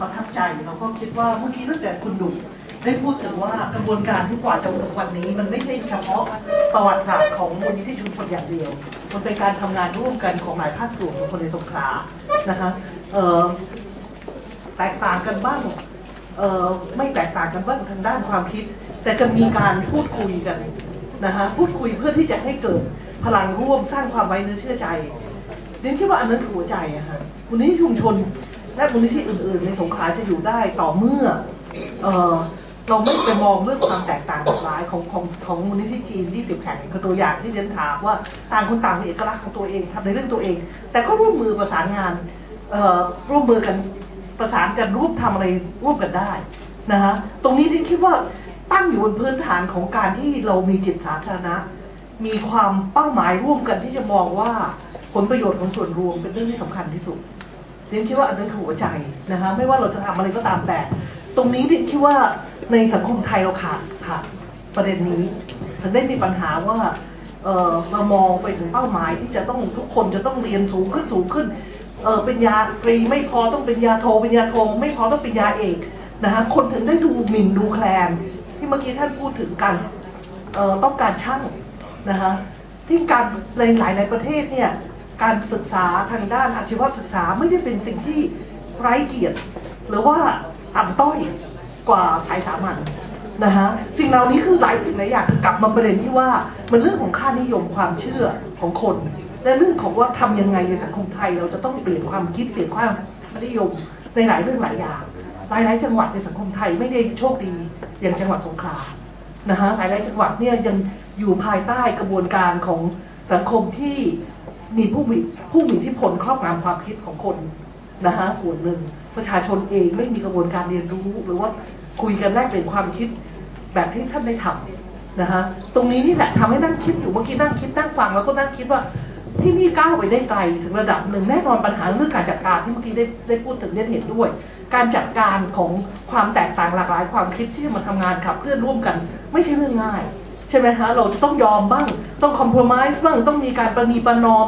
ประทับใจเราก็คิดว่าเมื่อกี้ตั้งแต่คุณดุได้พูดถึงว่ากระบวนการที่กว่าจะถึงวันนี้ มันไม่ใช่เฉพาะประวัติศาสตร์ของมูลนิธิชุมชนอย่างเดียว มันเป็นการทำงานร่วมกันของหลายภาคส่วนของคนในสงขลานะคะแตกต่างกันบ้างไม่แตกต่างกันบ้างทางด้านความคิด แต่จะมีการพูดคุยกันนะคะพูดคุยเพื่อที่จะให้เกิดพลังร่วมสร้างความไว้เนื้อเชื่อใจเรียนคิดว่าอันนั้นหัวใจอะค่ะมูลนิธิชุมชน และมูลนิธิอื่น ๆ ในสงขลาจะอยู่ได้ต่อเมื่อเออเราไม่ไปมองเรื่องความแตกต่างหลากหลายของของของมูลนิธิจีน 20 แห่งคือตัวอย่างที่เรียนถามว่าต่างคนต่างมีเอกลักษณ์ของตัวเองทำในเรื่องตัวเอง แต่ก็ร่วมมือประสานงานเออร่วมมือกันประสานกันร่วมทำอะไรร่วมกันได้นะคะตรงนี้ที่คิดว่าตั้งอยู่บนพื้นฐานของการที่เรามีจิตสาธารณะ มีความเป้าหมายร่วมกันที่จะมองว่าผลประโยชน์ของส่วนรวมเป็นเรื่องที่สำคัญที่สุด เรียนคิดว่าอันนั้นคือหัวใจนะคะไม่ว่าเราจะทำอะไรก็ตามแต่ ตรงนี้เรียนคิดว่าในสังคมไทยเราขาดขาดประเด็นนี้ถึงได้มีปัญหาว่าเออเรามองไปถึงเป้าหมายที่จะต้องทุกคนจะต้องเรียนสูงขึ้นสูงขึ้นเออเป็นยาตรีไม่พอต้องเป็นยาโทเป็นยาโทไม่พอต้องเป็นยาเอกนะคะคนถึงได้ดูหมิ่นดูแคลน ที่เมื่อกี้ท่านพูดถึงการเออต้องการช่างนะคะที่การในหลายในประเทศเนี่ย การศึกษาทางด้านอาชีวศึกษาไม่ได้เป็นสิ่งที่ไร้เกียรติ หรือว่าต่ำต้อยกว่าสายสามัญนะคะสิ่งเหล่านี้คือหลายสิ่งหลายอย่างกลับมาประเด็นที่ว่ามันเรื่องของค่านิยมความเชื่อของคน และเรื่องของว่าทำยังไงในสังคมไทย เราจะต้องเปลี่ยนความคิดเปลี่ยนความนิยมในหลายเรื่องหลายอย่าง หลายๆจังหวัดในสังคมไทยไม่ได้โชคดีอย่างจังหวัดสงขลานะฮะหลายๆจังหวัดเนี่ยยังอยู่ภายใต้กระบวนการของสังคมที่ มีผู้มีผู้มีอิทธิพลครอบงำความคิดของคนนะฮะส่วนหนึ่ง ประชาชนเองไม่มีกระบวนการเรียนรู้ หรือว่าคุยกันแลกเปลี่ยนความคิดแบบที่ท่านได้ทำนะฮะตรงนี้นี่แหละทำให้นั่งคิดอยู่เมื่อกี้นั่งคิดนั่งฟังแล้วก็นั่งคิดว่าที่นี่ก้าวไปได้ไกลถึงระดับหนึ่งแน่นอนปัญหาเรื่องการจัดการที่เมื่อกี้ได้ได้พูดถึงได้เห็นด้วย การจัดการของความแตกต่างหลากหลายความคิดที่จะมาทำงานขับเคลื่อนร่วมกัน ไม่ใช่เรื่องง่าย ใช่ไหมคะเราจะต้องยอมบ้าง ต้องคอม p r o m i s e บ้างต้องมีการประนีประนอม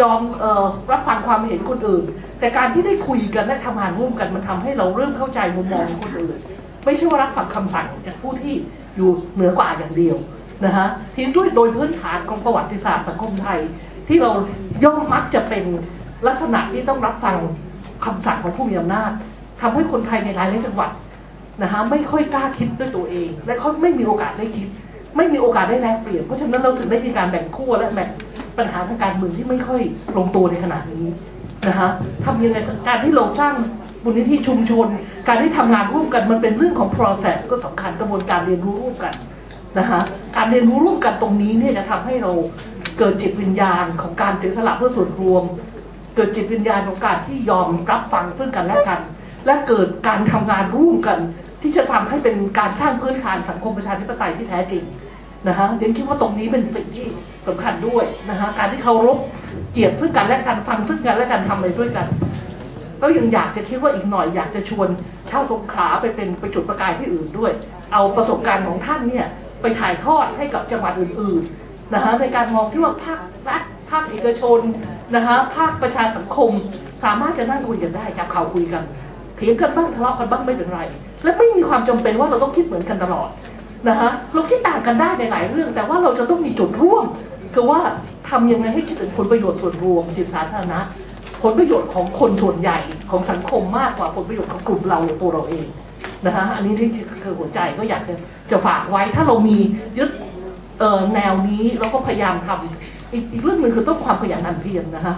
ยอมออรับฟังความเห็นคนอื่น แต่การที่ได้คุยกันและทำงานร่วมกันมันทำให้เราเริ่มเข้าใจมุมมองคนอื่น ไม่ใช่ว่ารับฟังคำสั่งจากผู้ที่อยู่เหนือกว่าอย่างเดียวนะฮะทีนี้ด้วยโดยพื้นฐานของประวัติศาสตร์สังคมไทย ที่เราย่อมมักจะเป็นลักษณะที่ต้องรับฟังคำสั่งของผู้มีอำนาจทำให้คนไทยในหลายจังหวัดนะฮะไม่ค่อยกล้าคิดด้วยตัวเอง และเขาไม่มีโอกาสได้คิด ไม่มีโอกาสได้แลกเปลี่ยน เพราะฉะนั้นเราถึงได้มีการแบ่งขั้วและแบ่งปัญหาทางการเมืองที่ไม่ค่อยลงตัวในขณะนี้นะคะทำยังไงการที่เราสร้างมูลนิธิชุมชน การที่ทำงานร่วมกันมันเป็นเรื่องของ process ก็สำคัญกระบวนการเรียนรู้ร่วมกันนะคะการเรียนรู้ร่วมกันตรงนี้เนี่ยจะทำให้เราเกิดจิตวิญญาณของการเสียสละเพื่อส่วนรวม เกิดจิตวิญญาณของการที่ยอมรับฟังซึ่งกันและกัน และเกิดการทำงานร่วมกัน ที่จะทำให้เป็นการสร้างพื้นฐานสังคมประชาธิปไตยที่แท้จริงนะคะเดนคิดว่าตรงนี้เป็นสิ่งที่สำคัญด้วยนะคะการที่เคารพเกียรติซึ่งกันและกันฟังซึ่งกันและกันทำอะไรด้วยกันก็ยังอยากจะคิดว่าอีกหน่อยอยากจะชวนชาวสงขลาไปเป็นไปจุดประกายที่อื่นด้วย เอาประสบการณ์ของท่านเนี่ยไปถ่ายทอดให้กับจังหวัดอื่นๆนะคะในการมองที่ว่าภาครัฐภาคเอกชนนะคะภาคประชาสังคม สามารถจะนั่งคุยกันได้จับเข่าคุยกันเถียงกันบ้างทะเลาะกันบ้างไม่เป็นไร และไม่มีความจำเป็นว่าเราต้องคิดเหมือนกันตลอดนะคะเราคิดต่างกันได้ในหลายเรื่อง แต่ว่าเราจะต้องมีจุดร่วม คือว่าทำยังไงให้คิดถึงผลประโยชน์ส่วนรวมจิตสาธารณะผลประโยชน์ของคนส่วนใหญ่ของสังคมมากกว่าผลประโยชน์ของกลุ่มเราหรือตัวเราเองนะคะอันนี้ที่คือหัวใจก็อยากจะจะฝากไว้ถ้าเรามียึดเออแนวนี้เราก็พยายามทำอีกอีกเรื่องหนึ่งคือต้องความขยันหมั่นเพียรนะคะ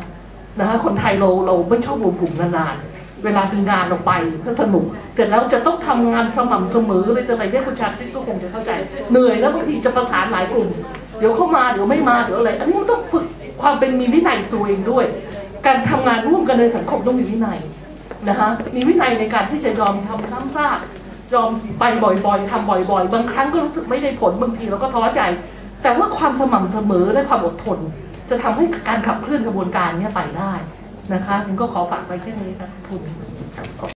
นะคะคนไทยเราเราไม่ชอบรวมกลุ่มนานๆ เวลามีงานเราไปเพื่อสนุก เสร็จแล้วจะต้องทำงานสม่ำเสมอเลยจะอะไรเนี่ยคุณชาติก็คงจะเข้าใจ เหนื่อยแล้วบางทีจะประสานหลายกลุ่ม เดี๋ยวเข้ามาเดี๋ยวไม่มาเดี๋ยวอะไรอันนี้มันต้องฝึกความเป็นมีวินัยตัวเองด้วย การทำงานร่วมกันในสังคมต้องมีวินัยนะคะมีวินัยในการที่จะยอมทำซ้ำซากยอมไปบ่อยๆทำบ่อย ๆ บางครั้งก็รู้สึกไม่ได้ผลบางทีเราก็ท้อใจ แต่ว่าความสม่ำเสมอและความอดทน จะทำให้การขับเคลื่อนกระบวนการนี้ไปได้ นะคะถึงก็ขอฝากไว้แค่นี้ค่ะขอบคุณ